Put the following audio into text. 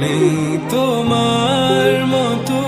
নেই তোমার মতো